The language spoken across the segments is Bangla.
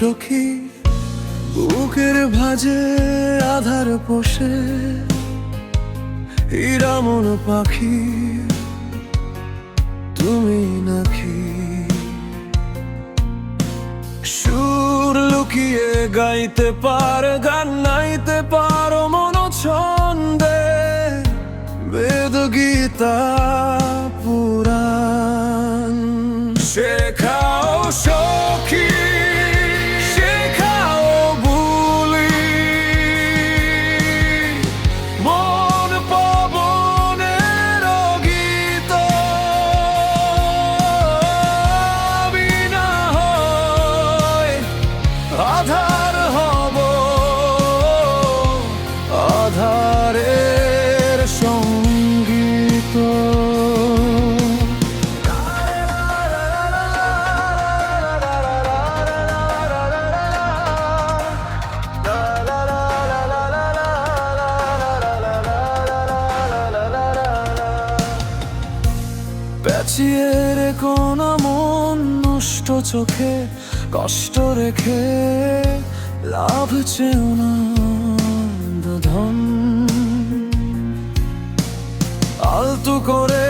সখী, বুকের ভাজে আধার পোষে। হীরা পাখি, তুমি নাকি? সুর লুকিয়ে গাইতে পার, গান নাইতে পারো মন ছন্দে বেদ গীতা পুরাণ। শেখাও সখী পেঁচিয়ে রেখো না মন নষ্ট চোখে কষ্ট রেখে লাভ চেও না ধন আলতু করে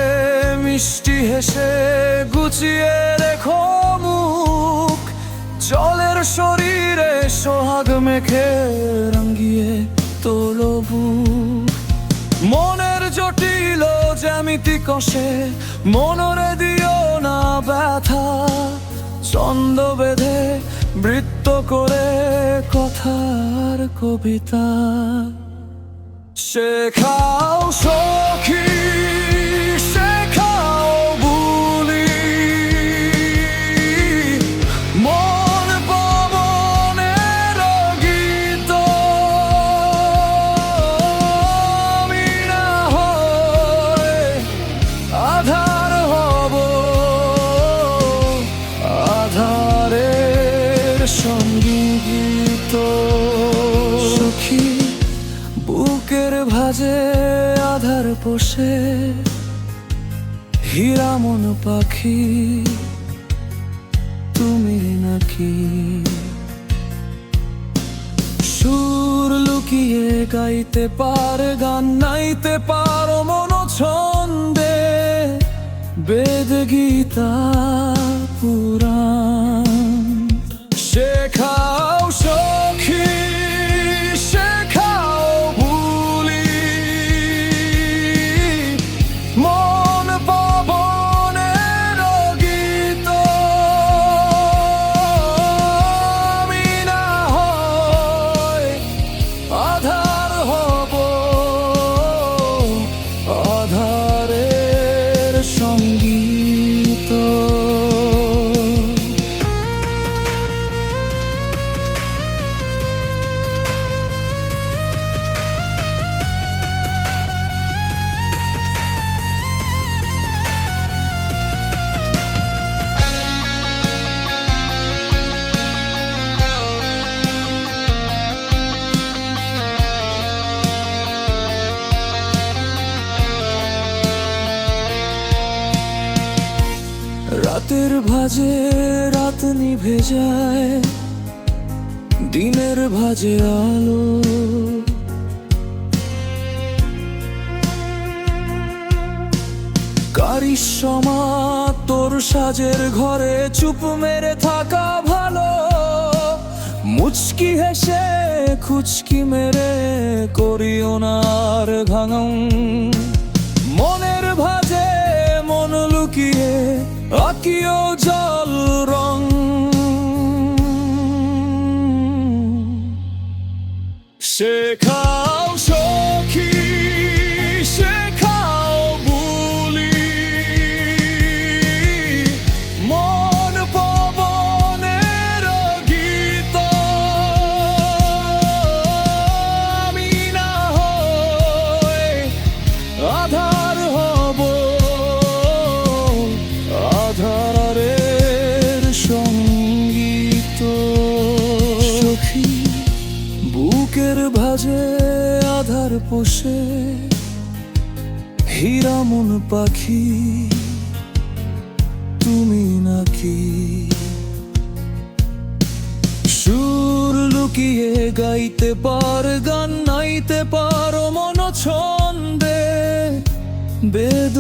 মিষ্টি হেসে গুছিয়ে রেখো মুখ। জলের শরীরে সোহাগ মেখে রঙ্গিয়ে জ্যামিতি কষে মনরে দিও না ব্যথা ছন্দ বেঁধে বৃত্ত করে কথার কবিতা। শেখাও সখী সংগীত সখী বুকের ভাজে আধার পোষে হীরা মন পাখি। তুমি নাকি সুর লুকিয়ে গাইতে পার গান নাইতে পারো মন ছন্দে বেদ গীতা পুরাণ। শেখাও রাতের ভাজে রাত নিভে যায়, দিনের ভাজে আলো। কারিসমা তোর সাজের ঘরে চুপ মেরে থাকা ভালো। মুচকি হেসে খুচকি মেরে করিও নার ঘাঙম। মনের ভাজে মন আকিও জল রং। শেখাও পোষে হীরা মন পাখি, তুমি নাকি? সুর লুকিয়ে গাইতে পার, গান নাইতে পারো মন ছন্দে বেদ